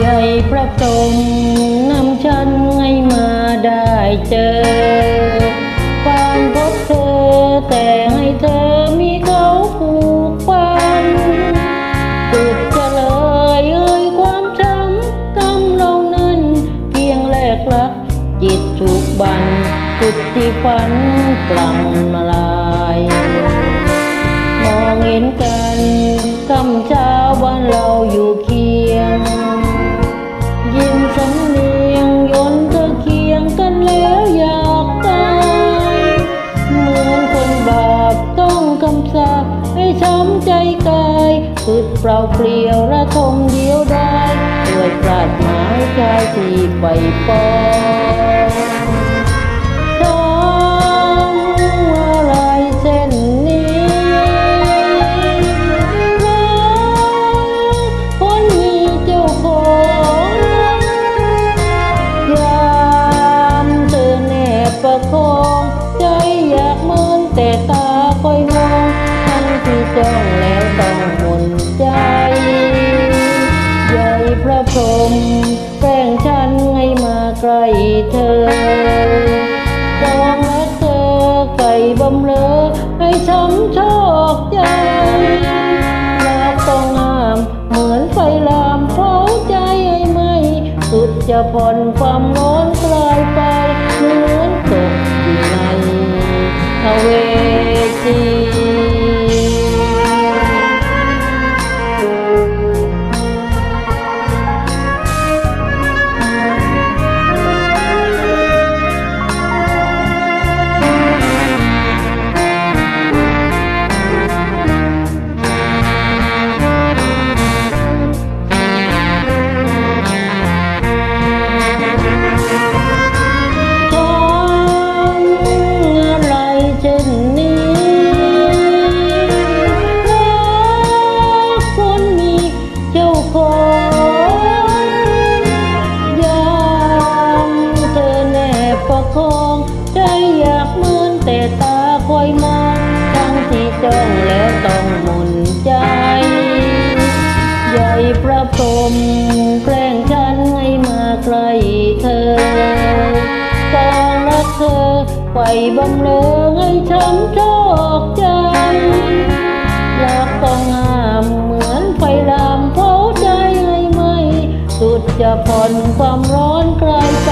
พระพรหมนำฉันให้มาได้เจอ ความพบเธอแต่ให้เธอมีเขาผูกพันสุดจะเลยเอ่ยความช้ำกำเรานั้นเพียงแรกรัก จิตถูกบันสุดที่ฝันกลังมาลายมองเห็นกันคำเช้าบ้านเราอยู่เคีย ใจกายสุดเปล่าเปลี่ยวระทมเดียวได้ด้วยปราดหมายกายที่ไปปอง ที่จ้องแล้วต้องหมุนใจใหญ่พระพรหมแกล้งฉันให้มาใกล้เธอจองและเธอไก่บำเลอให้ช้ำชอกใจรักต้องงามเหมือนไฟลามเผาใจให้ไหมสุดจะผ่อนความร้อนกลายไปเหมือนตกอยู่ในทเวจี บคองใจอยากเหมือนแต่ตาคอยมองทั้งที่จ้องแล้วต้องหมุนใจ ใหญ่พระพรมแกล้งฉันให้มาใกล้เธอปองรักเธอไปบำเรอให้ช้ำชอกใจรักต้องงามเหมือนไฟลามเผาใจให้ไหมสุดจะผ่อนความร้อนกลายไป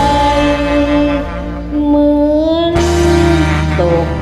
Kitô